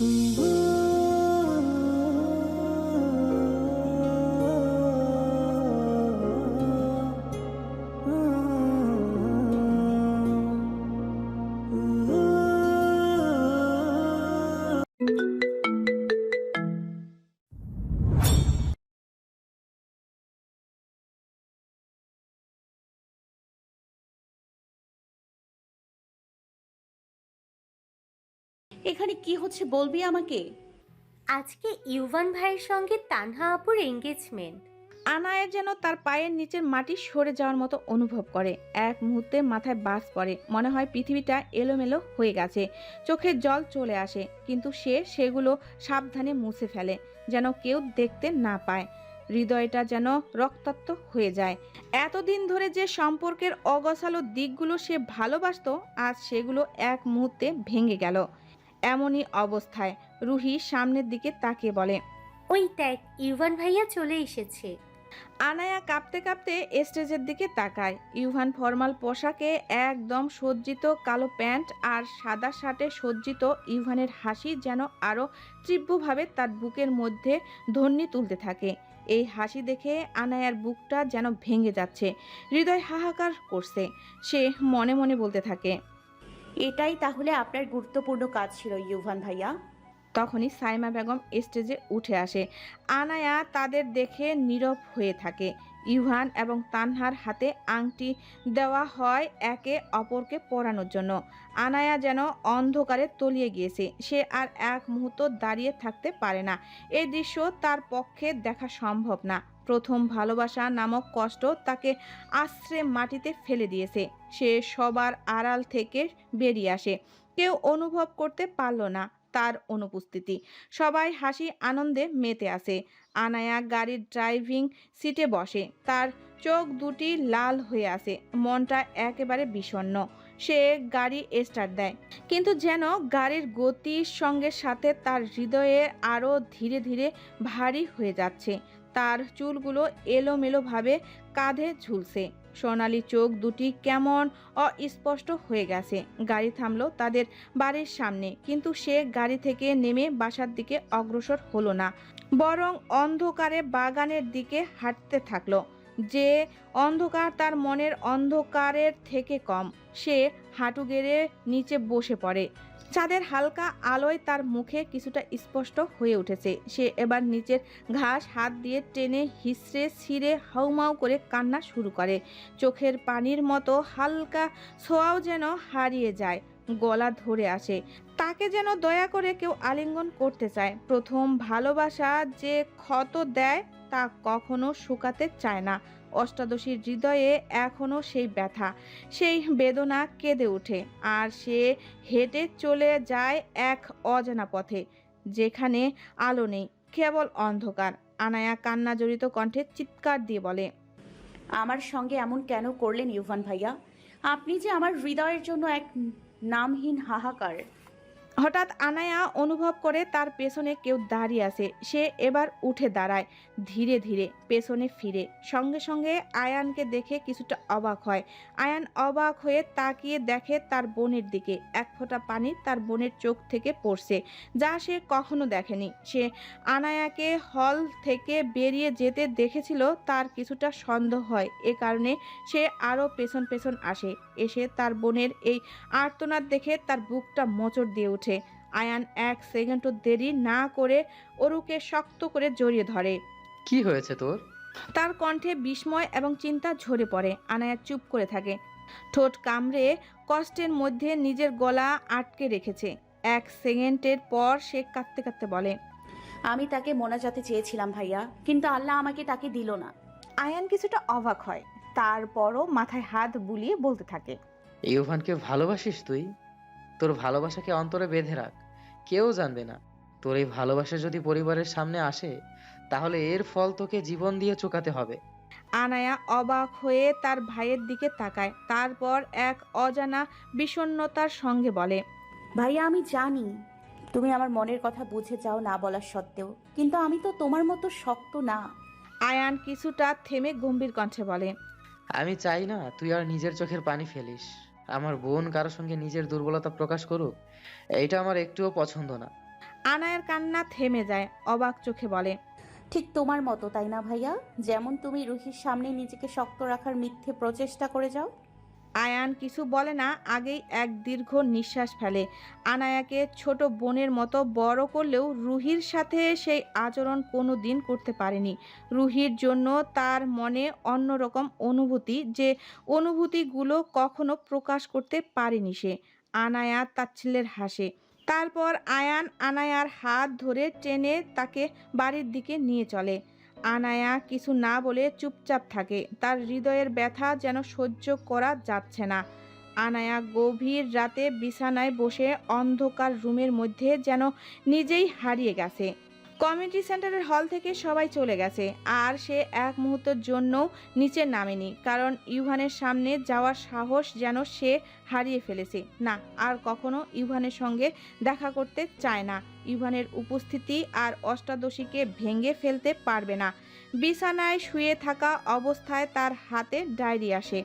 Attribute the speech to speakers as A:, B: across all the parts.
A: Mm-hmm. এখানে কি হচ্ছে বলবি আমাকে?
B: আজকে ইউভান ভাইয়ের সঙ্গে তানহা আপুর এঙ্গেজমেন্ট
C: আনায়ের যেন তার পায়ের নিচের মাটি সরে যাওয়ার মতো অনুভব করে। এক মুহূর্তে মাথায় বাস পড়ে। মনে হয় পৃথিবীটা এলোমেলো হয়ে গেছে। চোখের জল চলে আসে কিন্তু সে সেগুলো সাবধানে মুছে ফেলে যেন কেউ দেখতে না পায়। হৃদয়টা যেন রক্তাক্ত হয়ে যায়। এতদিন ধরে যে সম্পর্কের অগসালো দিকগুলো সে ভালোবাসতো আজ সেগুলো এক মুহূর্তে ভেঙে গেল। এমনই অবস্থায় রুহি সামনের দিকে তাকিয়ে বলে
B: ওই দেখ ইউভান ভাইয়া চলে এসেছে।
C: আনায়া কাঁপতে কাঁপতে স্টেজের দিকে তাকায়। ইউভান ফর্মাল পোশাকে একদম সজ্জিত কালো প্যান্ট আর সাদা শার্টে সজ্জিত ইউভানের হাসি যেন আরও তীব্রভাবে তার বুকের মধ্যে ধ্বনি তুলতে থাকে। এই হাসি দেখে আনায়ার বুকটা যেন ভেঙে যাচ্ছে হৃদয় হাহাকার করছে। সে মনে মনে বলতে থাকে
A: এটাই তাহলে আপনার গুরুত্বপূর্ণ কাজ ছিল, ইউভান ভাইয়া।
C: তখনই সাইমা বেগম স্টেজে উঠে আসে। আনায়া তাদের দেখে নীরব হয়ে থাকে। ইউহান এবং তানহার হাতে আংটি দেওয়া হয় একে অপরকে পরানোর জন্য। আনায়া যেন অন্ধকারে তলিয়ে গিয়েছে। সে আর এক মুহূর্ত দাঁড়িয়ে থাকতে পারে না। এই দৃশ্য তার পক্ষে দেখা সম্ভব না। প্রথম ভালোবাসা নামক কষ্ট তাকে আশ্রে মাটিতে ফেলে দিয়েছে। সে সবার আড়াল থেকে বেরিয়ে আসে। কেউ অনুভব করতে পারল না তার অনুপস্থিতি। সবাই হাসি আনন্দে মেতে আসে। আনায়া গাড়ির ড্রাইভিং সিটে বসে। তার চোখ দুটি লাল হয়ে আসে মনটা একেবারে বিষণ্ণ। সে গাড়ি স্টার্ট দেয়। কিন্তু যেন গাড়ির গতির সঙ্গে সাথে তার হৃদয়ে আরও ধীরে ধীরে ভারী হয়ে যাচ্ছে। তার চুলগুলো এলোমেলোভাবে কাঁধে ঝুলছে। সোনালি চোখ দুটি কেমন অস্পষ্ট হয়ে গেছে। গাড়ি থামলো তাদের বাড়ির সামনে, কিন্তু সে গাড়ি থেকে নেমে বাসার দিকে অগ্রসর হলো না। বরং অন্ধকারে বাগানের দিকে হাঁটতে থাকল। যে অন্ধকার তার মনের অন্ধকারের থেকে কম। সে হাঁটু গেড়ে নিচে বসে পড়ে। চাঁদের হালকা আলোয় তার মুখে কিছুটা স্পষ্ট হয়ে উঠেছে। সে এবার নিচের ঘাস হাত দিয়ে টেনে হিসড়ে ছিঁড়ে, হাউমাউ করে কান্না শুরু করে। চোখের পানির মতো হালকা ছোঁয়াও যেন হারিয়ে যায়, গলা ধরে আসে। তাকে যেন দয়া করে কেউ আলিঙ্গন করতে চায়। প্রথম ভালোবাসা যে ক্ষত দেয় তা কখনো শুকাতে চায় না। অষ্টাদশীর হৃদয়ে এখনও সেই ব্যথা। সেই বেদনা কেঁদে ওঠে আর সে হেঁটে চলে যায় এক অজানা পথে, যেখানে আলো নেই, কেবল অন্ধকার। আনায়া কান্না জড়িত কণ্ঠে চিৎকার দিয়ে বলে,
A: আমার সঙ্গে এমন কেন করলেন ইউভান ভাইয়া? আপনি যে আমার হৃদয়ের জন্য এক নামহীন হাহাকার।
C: হঠাৎ আনায়া অনুভব করে তার পেছনে কেউ দাঁড়িয়ে আছে। সে এবার উঠে দাঁড়ায় ধীরে ধীরে। পেছনে ফিরে। সঙ্গে সঙ্গে আয়ানকে দেখে কিছুটা অবাক হয়। আয়ান অবাক হয়ে তাকিয়ে দেখে তার বোনের দিকে। এক ফোঁটা পানি তার বোনের চোখ থেকে পড়ছে, যা সে কখনো দেখেনি। সে আনায়াকে হল থেকে বেরিয়ে যেতে দেখেছিল, তার কিছুটা সন্দেহ হয়। এ কারণে সে আরও পেছন পেছন আসে। এসে তার বোনের এই আর্তনাদ দেখে তার বুকটা মোচড় দিয়ে ওঠে। আয়ান এক সেকেন্ডও দেরি না করে অরুকে শক্ত করে জড়িয়ে ধরে।
D: কি হয়েছে তোর?
C: তার কণ্ঠে বিস্ময় এবং চিন্তা ঝরে পড়ে আনায়া চুপ করে থাকে। ঠোঁট কামড়ে কষ্টের মধ্যে নিজের গলা আটকে রেখেছে। এক সেকেন্ডের পর সে কাঁদতে কাঁদতে বলে
A: আমি তাকে মোনাজাতে চেয়েছিলাম ভাইয়া কিন্তু আল্লাহ আমাকে তাকে দিল না।
C: আয়ান কিছুটা অবাক হয় তারপরও মাথায় হাত বুলিয়ে বলতে থাকে
D: ইউভানকে ভালোবাসিস তুই? তোর ভালোবাসাকে অন্তরে বেঁধে রাখ কেউ জানবে না। তোর এই ভালোবাসা যদি পরিবারের সামনে আসে তাহলে এর ফল তোকে জীবন দিয়ে চুকাতে হবে।
C: আনায়া অবাক হয়ে তার ভাইয়ের দিকে তাকায়। তারপর এক অজানা বিষণ্ণতার সঙ্গে বলে
A: ভাইয়া আমি জানি তুমি আমার মনের কথা বুঝে যাও না বলার সত্ত্বেও কিন্তু আমি তো তোমার মতো শক্ত না।
C: আয়ান কিছুটা থেমে গম্ভীর কণ্ঠে বলে
D: আমি চাই না তুই আর নিজের চোখের পানি ফেলিস। আমার বোন কারোর সঙ্গে নিজের দুর্বলতা প্রকাশ করুক এটা আমার একটুও পছন্দ না।
C: আনায়ের কান্না থেমে যায় অবাক চোখে বলে
A: ঠিক তোমার মতো, তাই না ভাইয়া? যেমন তুমি রুহির সামনে নিজেকে শক্ত রাখার মিথ্যে প্রচেষ্টা করে যাও।
C: আয়ান কিছু বলে না, আগেই এক দীর্ঘ নিঃশ্বাস ফেলে। আনায়াকে ছোট বোনের মতো বড় করলেও রুহির সাথে সেই আচরণ কোনো দিন করতে পারেনি। রুহির জন্য তার মনে অন্যরকম অনুভূতি যে অনুভূতিগুলো কখনো প্রকাশ করতে পারেনি সে। আনায়া তাচ্ছিল্যের হাসে। তারপর আয়ান আনায়ার হাত ধরে টেনে তাকে বাড়ির দিকে নিয়ে চলে। আনায়া কিছু না বলে চুপচাপ থাকে। তার হৃদয়ের ব্যথা যেন সহ্য করা যাচ্ছে না। আনায়া গভীর রাতে বিছানায় বসে অন্ধকার রুমের মধ্যে যেন নিজেই হারিয়ে গেছে। কমিউনিটি সেন্টারের হল থেকে সবাই চলে গেছে, আর সে এক মুহূর্তের জন্যও নিচে নামেনি, কারণ ইউহানের সামনে যাওয়ার সাহস যেন সে হারিয়ে ফেলেছে। না, আর কখনো ইউহানের সঙ্গে দেখা করতে চায় না। ইউহানের উপস্থিতি আর অষ্টাদশীকে ভেঙে ফেলতে পারবে না। বিছানায় শুয়ে থাকা অবস্থায় তার হাতে ডায়েরি আসে।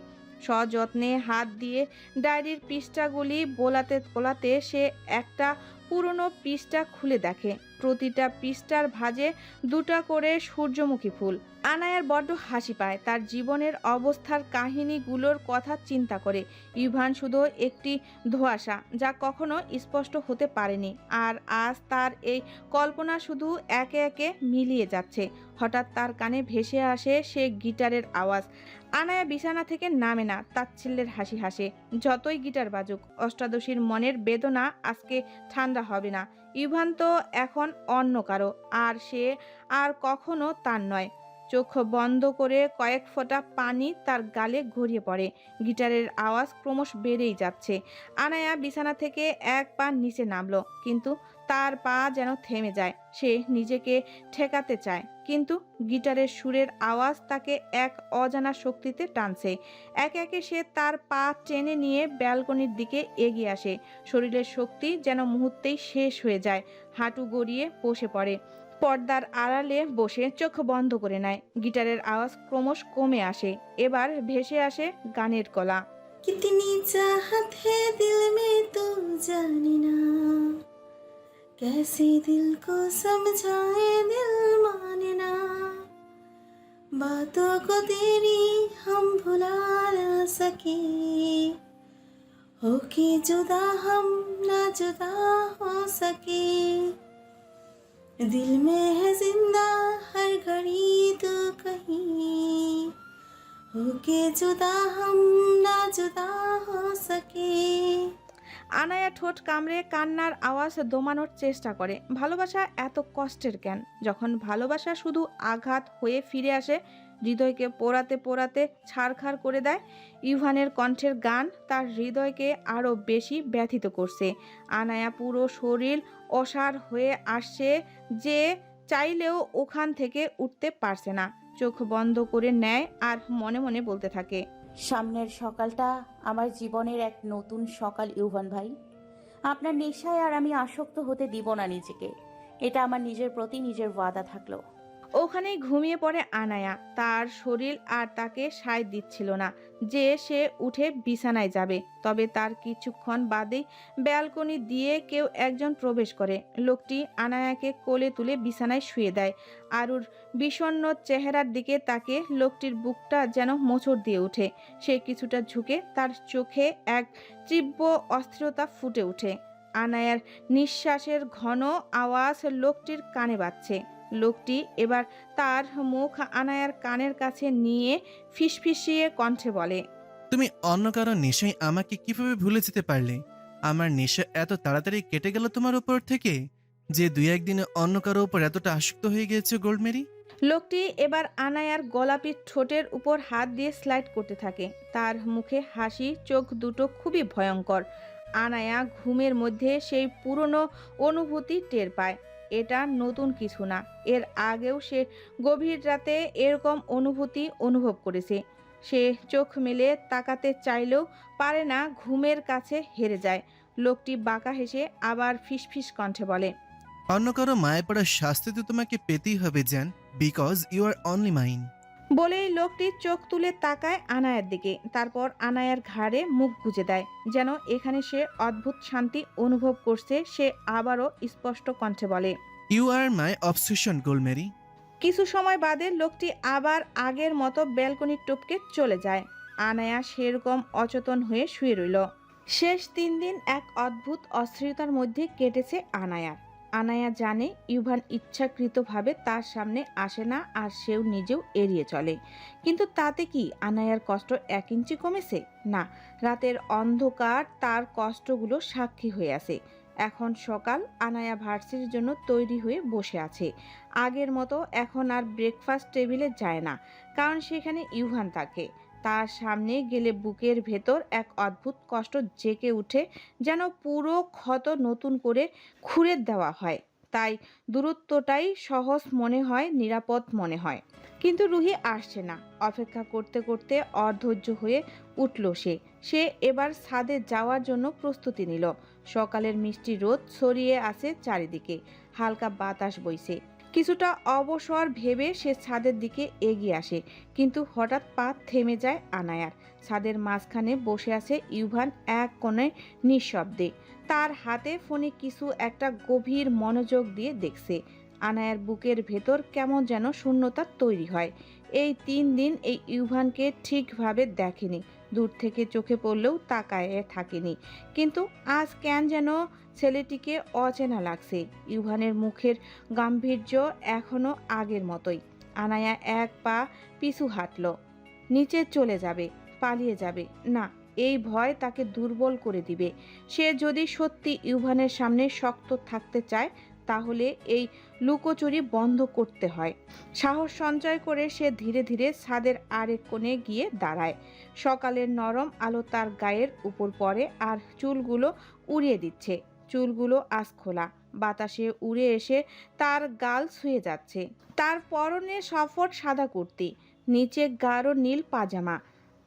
C: সযত্নে হাত দিয়ে ডায়েরির পৃষ্ঠাগুলি বোলাতে বোলাতে সে একটা পুরনো পৃষ্ঠা খুলে দেখে। প্রতিটা পৃষ্ঠার ভাঁজে দুটা করে সূর্যমুখী ফুল। আনায়ার বড্ড হাসি পায়, তার জীবনের অবস্থার কাহিনীগুলোর কথা চিন্তা করে। ইভান শুধু একটি ধোঁয়াশা, যা কখনো স্পষ্ট হতে পারেনি, আর আজ তার এই কল্পনা শুধু একে একে মিলিয়ে যাচ্ছে। হঠাৎ তার কানে ভেসে আসে সে গিটারের আওয়াজ। আনায়া বিছানা থেকে নামে না তাচ্ছিল্যের হাসি হাসে। যতই গিটার বাজুক, অষ্টাদশীর মনের বেদনা আজকে ঠান্ডা হবে না। ইভান তো এখন অন্য কারও, আর সে আর কখনো তার নয়। চোখ বন্ধ করে কয়েক ফোঁটা পানি তার গালে ঘুরিয়ে পড়ে। গিটারের আওয়াজ ক্রমশ বেড়েই যাচ্ছে। আনায়া বিছানা থেকে এক পা নিচে নামলো, কিন্তু তার পা যেন থেমে যায়। সে নিজেকে ঠেকাতে চায়, কিন্তু গিটারের সুরের আওয়াজ তাকে এক অজানা শক্তিতে টানছে। একে একে সে তার পা টেনে নিয়ে ব্যালকনির দিকে এগিয়ে আসে। শরীরের শক্তি যেন মুহূর্তেই শেষ হয়ে যায়, হাঁটু গড়িয়ে বসে পড়ে। পর্দার আড়ালে বসে চোখ বন্ধ করে নেয়। গিটারের আওয়াজ ক্রমশ কমে আসে। এবার ভেসে আসে গানের
E: কলা। কিতনি চাহাতে দিল মে তো জানি না। कैसे दिल को समझाए दिल मानना? बातों को तेरी हम भुला ना सके। होके जुदा हम ना जुदा हो सके। दिल में है ज़िंदा हर घड़ी तो कहीं। होके जुदा हम ना जुदा हो सके।
C: আনায়া ঠোঁট কামড়ে কান্নার আওয়াজ দমানোর চেষ্টা করে। ভালোবাসা এত কষ্টের কেন? যখন ভালোবাসা শুধু আঘাত হয়ে ফিরে আসে, হৃদয়কে পোড়াতে পোড়াতে ছাড়খাড় করে দেয়, ইভানের কণ্ঠের গান তার হৃদয়কে আরও বেশি ব্যথিত করছে। আনায়া পুরো শরীর অসার হয়ে আসছে যে চাইলেও ওখান থেকে উঠতে পারছে না। চোখ বন্ধ করে নেয় আর মনে মনে বলতে থাকে
A: সামনের সকালটা আমার জীবনের এক নতুন সকাল, ইউভান ভাই। আপনার নেশায় আর আমি আসক্ত হতে দিব না নিজেকে। এটা আমার নিজের প্রতি নিজের ওয়াদা থাকল।
C: ওখানেই ঘুমিয়ে পড়ে আনায়া। তার শরীর আর তাকে সায় দিচ্ছিল না যে সে উঠে বিছানায় যাবে। তবে তার কিছুক্ষণ বাদেই ব্যালকনি দিয়ে কেউ একজন প্রবেশ করে। লোকটি আনায়াকে কোলে তুলে বিছানায় শুয়ে দেয়। আরুর বিষণ্ণ চেহারার দিকে তাকে লোকটির বুকটা যেন মোচড় দিয়ে ওঠে। সে কিছুটা ঝুঁকে তার চোখে এক তীব্র অস্থিরতা ফুটে ওঠে। আনায়ার নিঃশ্বাসের ঘন আওয়াজ লোকটির কানে বাজছে। লোকটি এবার তার মুখ আনায়ার কানের কাছে নিয়ে ফিসফিসিয়ে কণ্ঠে বলে
F: তুমি অন্য কারও নেশায় আমাকে কীভাবে ভুলে যেতে পারলে? আমার নেশা এত তাড়াতাড়ি কেটে গেল তোমার উপর থেকে যে দুই একদিনে অন্য কারও উপর এতটা আসক্ত হয়ে গিয়েছে গোল্ডমেরি
C: লোকটি এবার আনায়ার গোলাপি ঠোঁটের উপর হাত দিয়ে স্লাইড করতে থাকে। তার মুখে হাসি চোখ দুটো খুবই ভয়ঙ্কর। আনায়া ঘুমের মধ্যে সেই পুরনো অনুভূতি টের পায়। এটা নতুন কিছু না। এর আগেও সে গভীর রাতে এরকম অনুভূতি অনুভব করেছে। সে চোখ মেলে তাকাতে চাইলেও পারে না ঘুমের কাছে হেরে যায়। লোকটি বাঁকা হেসে আবার ফিসফিস কণ্ঠে বলে,
F: অন্য কারও মায়ের পড়ার শাস্তি তো তোমাকে পেতেই হবে, Jan because you are only mine
C: বলেই লোকটি চোখ তুলে তাকায় আনায়ার দিকে। তারপর আনায়ার ঘাড়ে মুখ গুজে দেয় যেন এখানে সে অদ্ভুত শান্তি অনুভব করছে সে আবারও স্পষ্ট কণ্ঠে বলে
F: ইউ আর মাই অবসেশন গোলমেরি।
C: কিছু সময় বাদে লোকটি আবার আগের মতো ব্যালকনির টপকে চলে যায়। আনায়া সেরকম অচেতন হয়ে শুয়ে রইল। শেষ তিন দিন এক অদ্ভুত অস্থিরতার মধ্যে কেটেছে আনায়ার। আনায়া জানে ইউভান ইচ্ছাকৃতভাবে তার সামনে আসে না আর সেও নিজেও এড়িয়ে চলে। কিন্তু তাতে কি আনায়ার কষ্ট এক ইঞ্চি কমেছে? না, রাতের অন্ধকার তার কষ্টগুলো সাক্ষী হয়ে আছে। এখন সকাল, আনায়া ভার্সিটির জন্য তৈরি হয়ে বসে আছে। আগের মতো এখন আর ব্রেকফাস্ট টেবিলে যায় না, কারণ সেখানে ইউভান থাকে। তার সামনে গেলে বুকের ভেতর এক অদ্ভুত কষ্ট জেকে উঠে যেন পুরো ক্ষত নতুন করে খুঁড়ে দেওয়া হয়। তাই দূরত্বটাই সহজ মনে হয়, নিরাপদ মনে হয়। কিন্তু রুহি আসছে না। অপেক্ষা করতে করতে অধৈর্য হয়ে উঠল সে। সে এবার ছাদে যাওয়ার জন্য প্রস্তুতি নিল। সকালের মিষ্টি রোদ ছড়িয়ে আছে চারিদিকে। হালকা বাতাস বইছে। কিছুটা অবসর ভেবে সে ছাদের দিকে এগিয়ে আসে, কিন্তু হঠাৎ পা থেমে যায় আনায়ার। ছাদের মাঝখানে বসে আছে ইউভান এক কোণে নিঃশব্দে। তার হাতে ফোনে কিছু একটা গভীর মনোযোগ দিয়ে দেখছে। আনায়ার বুকের ভেতর কেমন যেন শূন্যতা তৈরি হয়। এই তিন দিন এই ইউভানকে ঠিকভাবে দেখেনি। দূর থেকে চোখে পড়লেও তাকায় থাকেনি। কিন্তু আজ কেন যেন ছেলেটিকে অচেনা লাগছে। ইউভানের মুখের গাম্ভীর্য এখনও আগের মতোই। আনায়া এক পা পিছু হাঁটল। নিচে চলে যাবে, পালিয়ে যাবে। না, এই ভয় তাকে দুর্বল করে দিবে। সে যদি সত্যি ইউভানের সামনে শক্ত থাকতে চায় তাহলে এই লুকোচুরি বন্ধ করতে হয়। সাহস সঞ্চয় করে সে ধীরে ধীরে ছাদের আরেক কোণে গিয়ে দাঁড়ায়। সকালের নরম আলো তার গায়ের উপর পড়ে আর চুলগুলো উড়িয়ে দিচ্ছে। চুলগুলো আজ খোলা। বাতাসে উড়ে এসে তার গাল ছুঁয়ে যাচ্ছে। তার পরনে সফট সাদা কুর্তি, নিচে গাঢ় নীল পাজামা।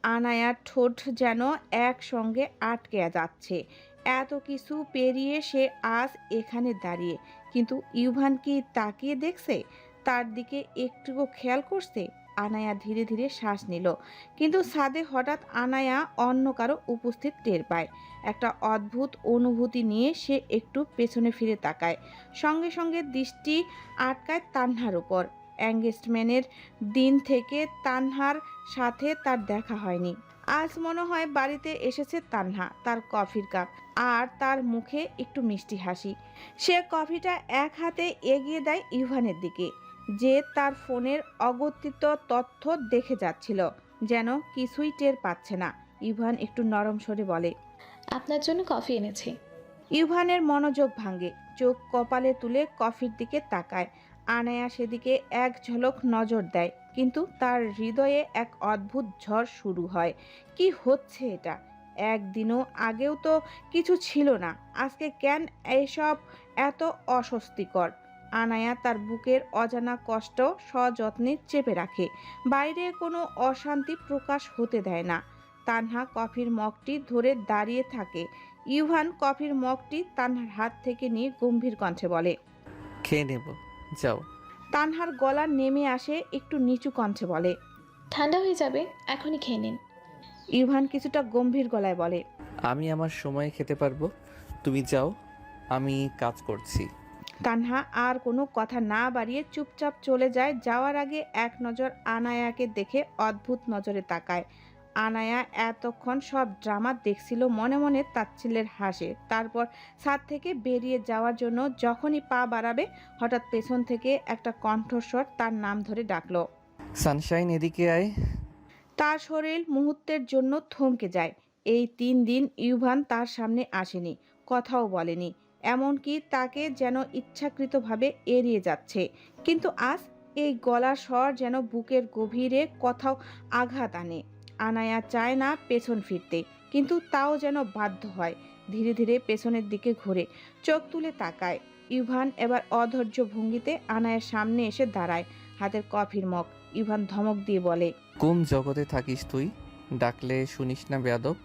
C: আনায়ার ঠোঁট যেন একসঙ্গে আটকে যাচ্ছে। এত কিছু পেরিয়ে সে আজ এখানে দাঁড়িয়ে কিন্তু ইউভান কি তাকিয়ে দেখছে? তার দিকে একটুকু খেয়াল করছে। আনায়া ধীরে ধীরে শ্বাস নিল। কিন্তু ছাদে হঠাৎ আনায়া অন্য কারও উপস্থিত টের পায়। একটা অদ্ভুত অনুভূতি নিয়ে সে একটু পেছনে ফিরে তাকায়। সঙ্গে সঙ্গে দৃষ্টি আটকায় তান্হার উপর। অ্যাঙ্গেজমেন্টের দিন থেকে তানহার সাথে তার দেখা হয়নি। আজ মনে হয় বাড়িতে এসেছে তানহা তার কফির কাপ আর তার মুখে একটু মিষ্টি হাসি। সে কফিটা এক হাতে এগিয়ে দেয় ইভানের দিকে যে তার ফোনের অগতিত তথ্য দেখে যাচ্ছিল যেন কিছুই টের পাচ্ছে না। ইভান একটু নরম স্বরে বলে
G: আপনার জন্য কফি এনেছি।
C: ইউভানের মনোযোগ ভাঙে চোখ কপালে তুলে কফির দিকে তাকায়। আনায়া সেদিকে এক ঝলক নজর দেয়। কিন্তু তার হৃদয়ে এক অদ্ভুত ঝড় শুরু হয়। কি হচ্ছে এটা? একদিনও আগেও তো কিছু ছিল না। আজকে কেন এইসব এত অস্বস্তিকর? আনায়া তার বুকের অজানা কষ্ট সযত্নে চেপে রাখে। বাইরে কোনো অশান্তি প্রকাশ হতে দেয় না। তানহা কফির মগটি ধরে দাঁড়িয়ে থাকে। ইউভান কফির মগটি তানহার হাত থেকে নিয়ে গম্ভীর কণ্ঠে বলে,
H: খেয়ে নেব। যাও।
C: তানহার গলা নেমে আসে একটু নিচু কণ্ঠে বলে
G: ঠান্ডা হয়ে যাবে এখনই খেয়ে নিন।
C: ইউভান কিছুটা গম্ভীর গলায় বলে
H: আমি আমার সময় খেতে পারব তুমি যাও আমি কাজ করছি।
C: তানহা আর কোনো কথা না বাড়িয়ে চুপচাপ চলে যায় যাওয়ার আগে এক নজর আনায়াকে দেখে অদ্ভুত নজরে তাকায়। আনায়া এতক্ষণ সব ড্রামা দেখছিল মনে মনে তাচ্ছিলের হাসে। তারপর ছাদ থেকে বেরিয়ে যাওয়ার জন্য যখনই পা বাড়াবে হঠাৎ পেছন থেকে একটা কণ্ঠস্বর তার নাম ধরে ডাকলো।
H: সানশাইন এদিকে আয়।
C: তার শরীর মুহূর্তের জন্য থমকে যায়। এই তিন দিন ইউভান তার সামনে আসেনি কথাও বলেনি। এমনকি তাকে যেন ইচ্ছাকৃতভাবে এড়িয়ে যাচ্ছে। কিন্তু আজ এই গলার স্বর যেন বুকের গভীরে কোথাও আঘাত আনে। আনায়া চায় না পেছন ফিরতে কিন্তু তাও যেন বাধ্য হয় ধীরে ধীরে পেছনের দিকে ঘুরে। চোখ তুলে তাকায়। ইউভান এবার অধৈর্য ভঙ্গিতে আনায়ার সামনে এসে দাঁড়ায় হাতের কফির মগ। ইভান ধমক দিয়ে বলে
H: কোন জগতে থাকিস তুই? ডাকলে শুনিস না বেয়াদব?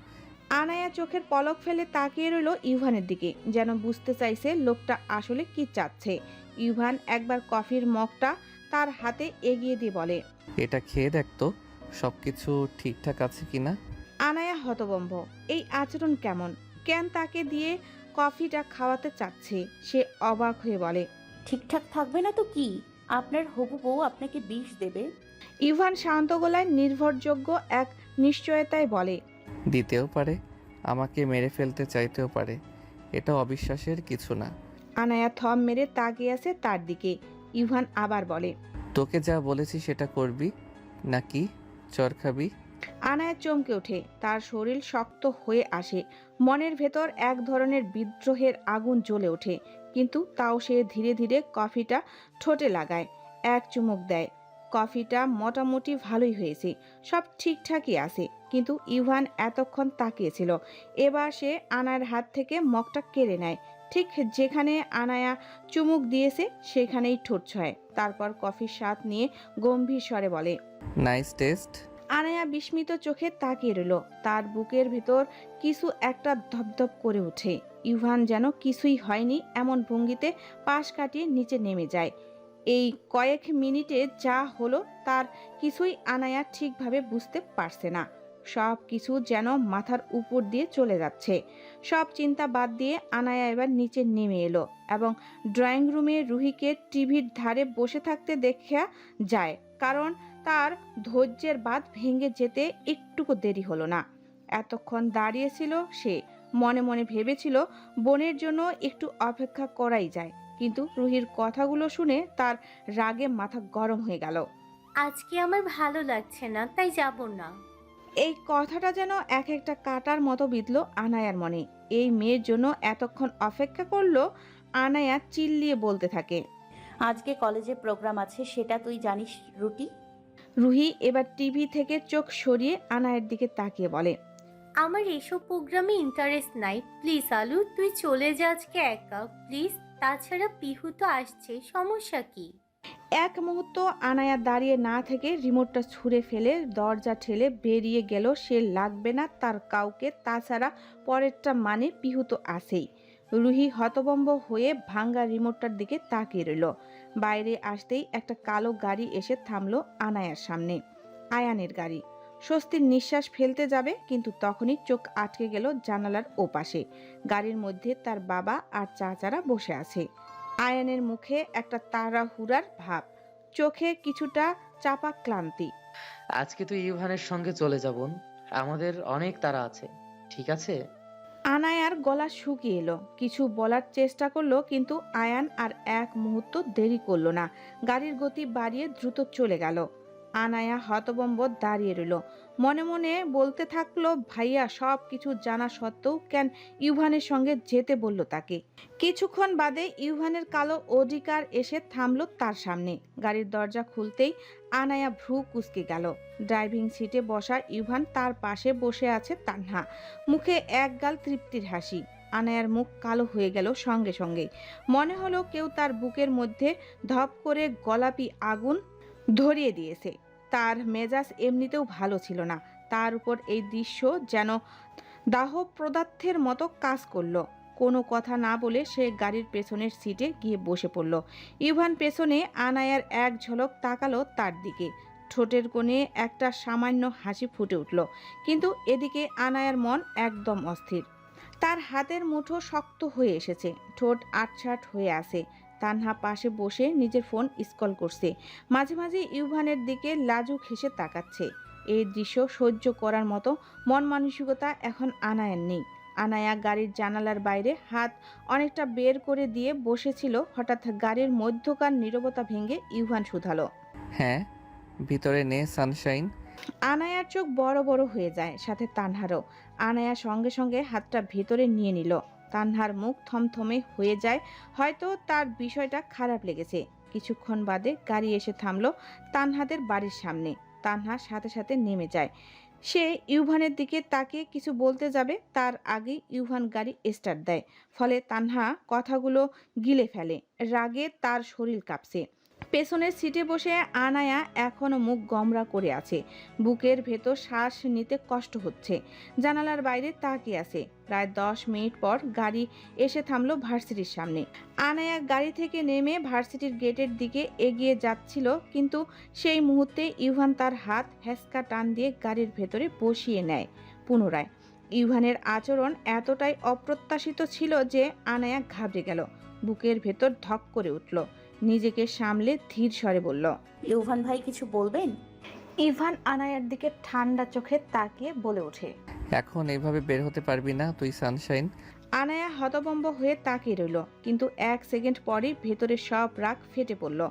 C: আনায়া চোখের পলক ফেলে তাকিয়ে রইল ইউভানের দিকে যেন বুঝতে চাইছে লোকটা আসলে কি চাচ্ছে। ইউভান একবার কফির মগটা তার হাতে এগিয়ে দিয়ে বলে
H: এটা খেয়ে দেখ তো। সব কিছু ঠিকঠাক আছে কি না
C: আনায়া হতবম্ব এই আচরণ কেমন? কেন তাকে দিয়ে কফিটা খাওয়াতে চাচ্ছে? সে অবাক হয়ে বলে
A: ঠিকঠাক থাকবে না তো কি? আপনার হবু বউ আপনাকে বিষ দেবে।
C: ইভান শান্ত গলায় নির্ভরযোগ্য এক নিশ্চয়তায় বলে
H: দিতেও পারে আমাকে মেরে ফেলতে চাইতেও পারে এটা অবিশ্বাসের কিছু না।
C: আনায়া থম মেরে তাকিয়ে আছে তার দিকে ইভান আবার বলে
H: তোকে যা বলেছি সেটা করবি নাকি? চর খাবি?
C: আনায়া চমকে ওঠে। তার শরীর শক্ত হয়ে আসে। মনের ভেতর এক ধরনের বিদ্রোহের আগুন জ্বলে ওঠে। কিন্তু তাও সে ধীরে ধীরে কফিটা ঠোঁটে লাগায়, এক চুমুক দেয়। কফিটা মোটামুটি ভালোই হয়েছে, সব ঠিকঠাকই আছে। কিন্তু ইভান এতক্ষণ তাকিয়েছিল এবার সে আনার হাত থেকে মগটা কেড়ে নেয়। ঠিক যেখানে আনায়া চুমুক দিয়েছে সেখানেই ঠোঁট ছয়। তারপর কফির স্বাদ নিয়ে গম্ভীর স্বরে বলে
H: নাইস টেস্ট।
C: আনায়া বিস্মিত চোখে তাকিয়ে রইল। তার বুকের ভিতর কিছু একটা ধপধপ করে ওঠে। ইভান যেন কিছুই হয়নি এমন ভঙ্গিতে পাশ কাটিয়ে নিচে নেমে যায়। এই কয়েক মিনিটে যা হলো তার কিছুই আনায়া ঠিকভাবে বুঝতে পারছে না। সব কিছু যেন মাথার উপর দিয়ে চলে যাচ্ছে। সব চিন্তা বাদ দিয়ে আনায়া এবার নিচে নেমে এলো এবং ড্রয়িং রুমে রুহিকে টিভির ধারে বসে থাকতে দেখা যায়, কারণ তার ধৈর্যের বাঁধ ভেঙে যেতে একটুকু দেরি হলো না। এতক্ষণ দাঁড়িয়েছিল সে, মনে মনে ভেবেছিল বোনের জন্য একটু অপেক্ষা করাই যায়, কিন্তু রুহির কথাগুলো শুনে তার রাগে মাথা গরম হয়ে গেল।
B: আজকে আমার ভালো লাগছে না, তাই যাব না।
C: এই কথাটা যেন এক একটা কাটার মতো বিঁধল আনায়ার মনে। এই মেয়ের জন্য এতক্ষণ অপেক্ষা করল আনায়া চিল্লিয়ে বলতে থাকে।
A: আজকে কলেজে প্রোগ্রাম আছে সেটা তুই জানিস রুটি?
C: রুহি এবার টিভি থেকে চোখ সরিয়ে আনায়ের দিকে তাকিয়ে বলে
B: আমার এসব প্রোগ্রামে ইন্টারেস্ট নাই। প্লিজ আলু তুই চলে যা আজকে একা। প্লিজ তাছাড়া পিহু তো আসছে সমস্যা কি?
C: এক মুহূর্ত আনায়া দাঁড়িয়ে না থেকে রিমোটটা ছুঁড়ে ফেলে দরজা ঠেলে বেরিয়ে গেল। সে লাগবে না, তার কাউকে। তাছাড়া পরেরটা মানে পিহু তো আসেই রুহি হতবম্ব হয়ে ভাঙ্গা রিমোটটার দিকে তাকিয়ে রইল। বাইরে আসতেই একটা কালো গাড়ি এসে থামলো আনায়ার সামনে। আয়ানের গাড়ি। স্বস্তির নিঃশ্বাস ফেলতে যাবে, কিন্তু তখনই চোখ আটকে গেল জানালার ওপাশে। গাড়ির মধ্যে তার বাবা আর চাচারা বসে আছে। আয়ানের মুখে একটা তাড়াহুড়ার ভাব। চোখে কিছুটা চাপা ক্লান্তি।
D: আজকে তো ইউভানের সঙ্গে চলে যাবন আমাদের অনেক তারা আছে। ঠিক আছে?
C: আনায়ার গলা শুকিয়ে এলো। কিছু বলার চেষ্টা করল কিন্তু আয়ান আর এক মুহূর্ত দেরি করল না। গাড়ির গতি বাড়িয়ে দ্রুত চলে গেল। আনায়া হতবম্ব দাঁড়িয়ে রইল। মনে মনে বলতে থাকল, ভাইয়া সব কিছু জানা সত্ত্বেও কেন ইউভানের সঙ্গে যেতে বলল তাকে? কিছুক্ষণ বাদে ইউভানের কালো অধিকার এসে থামলো তার সামনে। গাড়ির দরজা খুলতেই আনায়া ভ্রু কুচকে গেল। ড্রাইভিং সিটে বসা ইউভান তার পাশে বসে আছে তান্হা। মুখে এক গাল তৃপ্তির হাসি। আনায়ার মুখ কালো হয়ে গেল সঙ্গে সঙ্গে। মনে হলো কেউ তার বুকের মধ্যে ধপ করে গলাপি আগুন ধরিয়ে দিয়েছে। তার মেজাজ এমনিতেও ভালো ছিল না। তার উপর এই দৃশ্য যেন দাহ পদার্থের মতো কাজ করল। কোনো কথা না বলে সে গাড়ির পেছনের সিটে গিয়ে বসে পড়ল। ইভান পেছনে আনায়ার এক ঝলক তাকালো তার দিকে। ঠোঁটের কোণে একটা সামান্য হাসি ফুটে উঠল, কিন্তু এদিকে আনায়ার মন একদম অস্থির। তার হাতের মুঠো শক্ত হয়ে এসেছে, ঠোঁট আটছাট হয়ে আছে। তানহা পাশে বসে নিজের ফোন স্কল করছে। মাঝে মাঝে ইউভানের দিকে লাজুক হেসে তাকাচ্ছে। এই দৃশ্য সহ্য করার মতো মন মানসিকতা এখন আনায়ার নেই। আনায়া গাড়ির জানালার বাইরে হাত অনেকটা বের করে দিয়ে বসেছিল হঠাৎ গাড়ির মধ্যকার নীরবতা ভেঙে ইউভান শুধালো।
H: হ্যাঁ ভিতরে নে সানশাইন।
C: আনায়ার চোখ বড় বড় হয়ে যায় সাথে তানহারও। আনায়া সঙ্গে সঙ্গে হাতটা ভেতরে নিয়ে নিল। তানহার মুখ থমথমে হয়ে যায়। হয়তো তার বিষয়টা খারাপ লেগেছে। কিছুক্ষণ বাদে গাড়ি এসে থামলো তানহাদের বাড়ির সামনে। তানহা সাথে সাথে নেমে যায়। সে ইউভানের দিকে তাকে কিছু বলতে যাবে, তার আগে ইউভান গাড়ি স্টার্ট দেয়। ফলে তানহা কথাগুলো গিলে ফেলে। রাগে তার শরীর কাঁপছে। পেছনের সিটে বসে আনায়া এখনও মুখ গমরা করে আছে। বুকের ভেতর শ্বাস নিতে কষ্ট হচ্ছে। জানালার বাইরে তাকিয়ে আছে। প্রায় দশ মিনিট পর গাড়ি এসে থামলো ভার্সিটির সামনে। আনায়া গাড়ি থেকে নেমে ভার্সিটির গেটের দিকে এগিয়ে যাচ্ছিল, কিন্তু সেই মুহূর্তে ইভান তার হাত হেসকা টান দিয়ে গাড়ির ভেতরে বসিয়ে নেয় পুনরায়। ইভানের আচরণ এতটাই অপ্রত্যাশিত ছিল যে আনায়া ঘাবড়ে গেল। বুকের ভেতর ধক করে উঠল। নিজেকে সামলে ধীর স্বরে বলল
A: ইউভান ভাই কিছু বলবেন?
I: ইভান আনায়ার দিকে ঠান্ডা চোখে তাকিয়ে বলে ওঠে
H: এখন এইভাবে বের হতে পারবি না তুই সানশাইন।
C: আনায়া হতবম্ব হয়ে তাকিয়ে রইল কিন্তু এক সেকেন্ড পরই ভেতরে সব রাগ ফেটে পড়ল।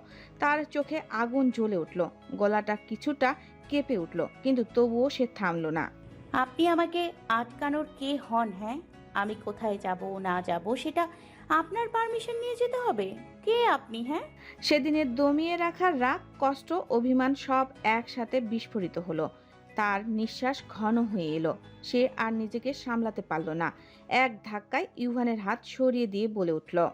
C: তার চোখে আগুন জ্বলে উঠল গলাটা কিছুটা কেঁপে উঠল কিন্তু তবুও সে থামল না।
A: আপনি আমাকে আটকানোর কে হন হ্যাঁ? আমি কোথায় যাব না যাব সেটা আপনার পারমিশন নিয়ে যেতে হবে। কে আপনি হ্যাঁ?
C: সেদিনের দমিয়ে রাখা রাগ, কষ্ট, অভিমান সব একসাথে বিস্ফোরিত হলো। তার নিঃশ্বাস ঘন হয়ে এলো। সে আর নিজেকে সামলাতে পারল না। এক ধাক্কায় ইউহানের হাত সরিয়ে দিয়ে বলে উঠল